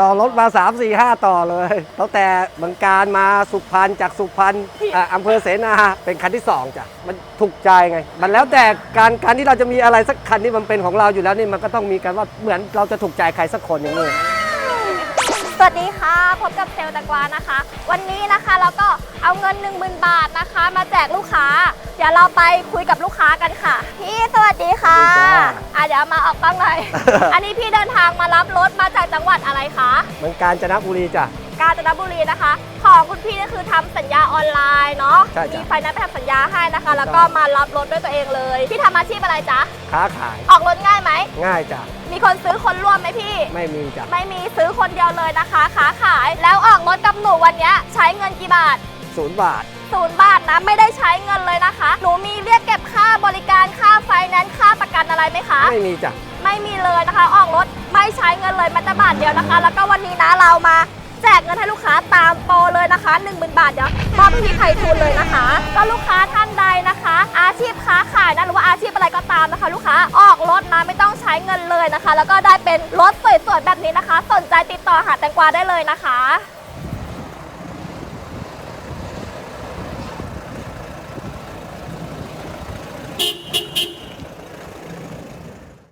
ต่อรถมา 3 4 5 ต่อเลยตั้งแต่บางการมาสุพรรณจากสุพรรณอะอำเภอเสนาเป็นคันที่2จ้ะมันถูกใจไง มันแล้วแต่การการที่เราจะมีอะไรสักคันที่มันเป็นของเราอยู่แล้วนี่มันก็ต้องมีกันว่าเหมือนเราจะถูกใจใครสักคนอย่างนี้สวัสดีค่ะ พบกับเซลล์แตงกวานะคะ วันนี้นะคะเราก็เอาเงิน 10,000 บาทนะคะ มาแจกลูกค้า เดี๋ยวเราไปคุยกับลูกค้ากันค่ะ พี่สวัสดีค่ะสวัสดีจ้าอะเดี๋ยวมาออกกล้องหน่อย อันนี้พี่เดินทางมารับรถมาจากจังหวัดอะไรคะมันการจนบุรีจ้ะ กาญจนบุรีนะคะ ของคุณพี่ก็คือทำสัญญาออนไลน์เนาะ ใช่จ้ะมีไฟแนนซ์ไปทำสัญญาให้นะคะ แล้วก็มารับรถด้วยตัวเองเลย พี่ทำอาชีพอะไรจ๊ะ ค้าขายออกรถง่ายไหม ง่ายจ้ะ มีคนซื้อคนร่วมไหมพี่ ไม่มีจ้ะไม่มีซื้อคนเดียวเลยนะคะขาขาย แล้วออกรถกับหนูวันเนี้ยใช้เงินกี่บาท ศูนย์บาท ศูนย์บาทนะไม่ได้ใช้เงินเลยนะคะ หนูมีเรียกเก็บค่าบริการค่าไฟแนนซ์ค่าประกันอะไรไหมคะ ไม่มีจ้ะ ไม่มีเลยนะคะ ออกรถไม่ใช้เงินเลยแม้แต่บาทเดียวนะคะ แล้วก็วันนี้นะเรามาแจกเงินให้ลูกค้าตามโปรเลยนะคะ 1 0,000 บาทเดี๋ยวมอบให้พี่ไพฑูรย์เลยนะคะ ก็ลูกค้าท่านใดนะคะ อาชีพค้าขายนะหรือว่าอาชีพอะไรก็ตามนะคะ ลูกค้าออกรถนะไม่ต้องใช้เงินเลยนะคะ แล้วก็ได้เป็นรถสวยๆแบบนี้นะคะ สนใจติดต่อหาแตงกวาได้เลยนะคะ